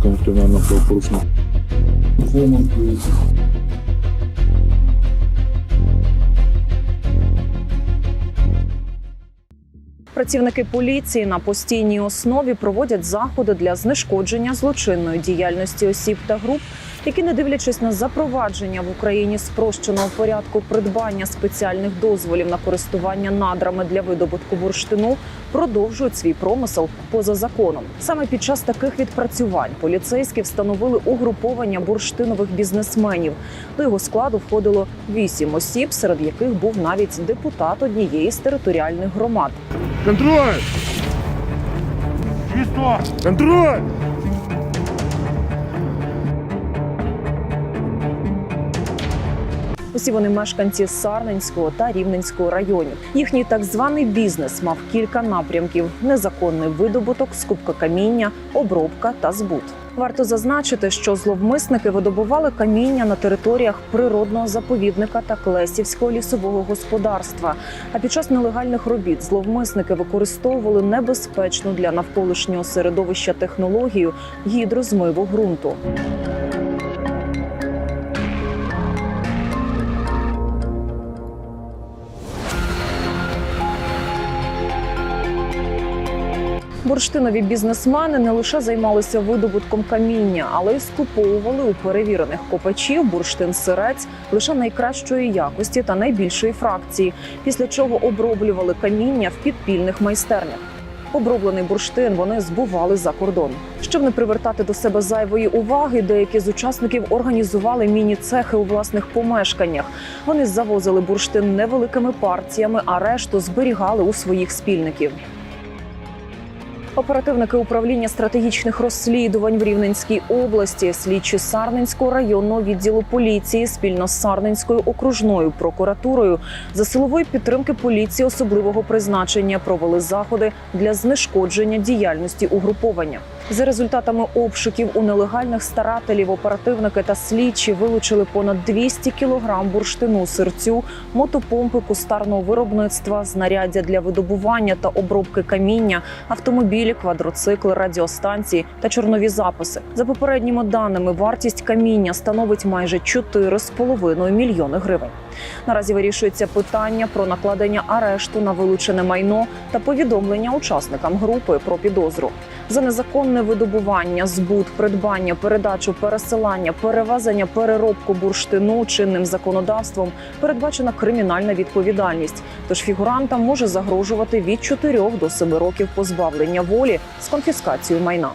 ознаками кримінального правопорушення. Працівники поліції на постійній основі проводять заходи для знешкодження злочинної діяльності осіб та груп, які, не дивлячись на запровадження в Україні спрощеного порядку придбання спеціальних дозволів на користування надрами для видобутку бурштину, продовжують свій промисел поза законом. Саме під час таких відпрацювань поліцейські встановили угруповання бурштинових бізнесменів. До його складу входило вісім осіб, серед яких був навіть депутат однієї з територіальних громад. Контроль! Чисто! Контроль! Усі вони мешканці Сарненського та Рівненського районів. Їхній так званий бізнес мав кілька напрямків: незаконний видобуток, скупка каміння, обробка та збут. Варто зазначити, що зловмисники видобували каміння на територіях природного заповідника та Клесівського лісового господарства. А під час нелегальних робіт зловмисники використовували небезпечну для навколишнього середовища технологію гідрозмиву ґрунту. Бурштинові бізнесмени не лише займалися видобутком каміння, але й скуповували у перевірених копачів бурштин сирець лише найкращої якості та найбільшої фракції, після чого оброблювали каміння в підпільних майстернях. Оброблений бурштин вони збували за кордон. Щоб не привертати до себе зайвої уваги, деякі з учасників організували міні-цехи у власних помешканнях. Вони завозили бурштин невеликими партіями, а решту зберігали у своїх спільників. Оперативники управління стратегічних розслідувань в Рівненській області, слідчі Сарненського районного відділу поліції спільно з Сарненською окружною прокуратурою за силової підтримки поліції особливого призначення провели заходи для знешкодження діяльності угруповання. За результатами обшуків у нелегальних старателів оперативники та слідчі вилучили понад 200 кілограм бурштину сирцю, мотопомпи кустарного виробництва, знаряддя для видобування та обробки каміння, автомобілі, квадроцикли, радіостанції та чорнові записи. За попередніми даними, вартість каміння становить майже 4,5 мільйони гривень. Наразі вирішується питання про накладення арешту на вилучене майно та повідомлення учасникам групи про підозру за незаконне видобування, збут, придбання, передачу, пересилання, перевезення, переробку бурштину чинним законодавством передбачена кримінальна відповідальність. Тож фігурантам може загрожувати від 4 до 7 років позбавлення волі з конфіскацією майна.